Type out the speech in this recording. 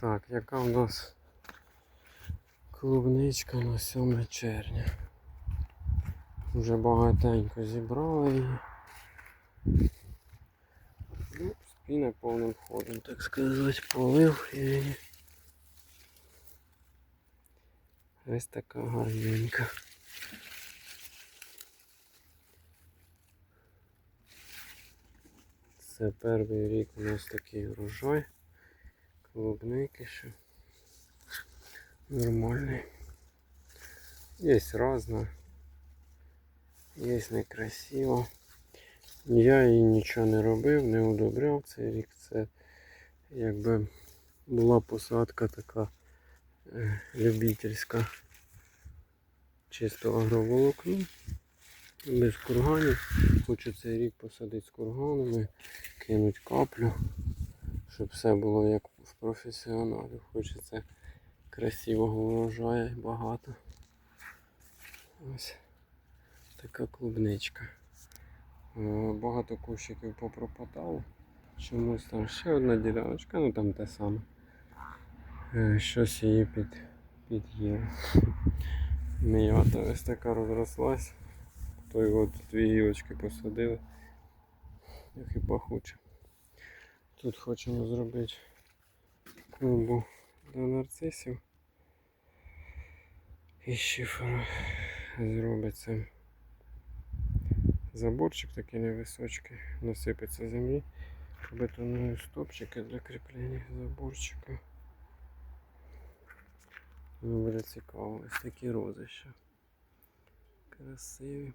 Так, яка в нас клубничка на 7 червня. Вже багатенько зібрали її. Ну, спіне повним ходом, так сказати, полив її. Ось така гарненька. Це перший рік у нас такий врожай. Клубники ще нормальний. Є різна, є некрасиво. Я їй нічого не робив, не удобряв цей рік. Це якби була посадка така е, любительська чисто агроволокно. Без курганів. Хочу цей рік посадити з курганами, кинуть каплю, щоб все було як в професіоналів. Хочеться красивого врожаю багато. Ось така клубничка. Е, Багато кущиків попропадало. Чомусь там ще одна діляночка, ну там те саме. Е, Щось її під, під'їло. М'ята ось така розрослась. Той от дві гілочки посадили. Як і пахуче. Тут хочемо зробити клумбу для нарцисів. І шифер зробиться заборчик такий невисочкий, насипеться землі, бетонує стопчики для кріплення заборчика. Ну, Буде цікаво, ось такі рози ще. Красиві.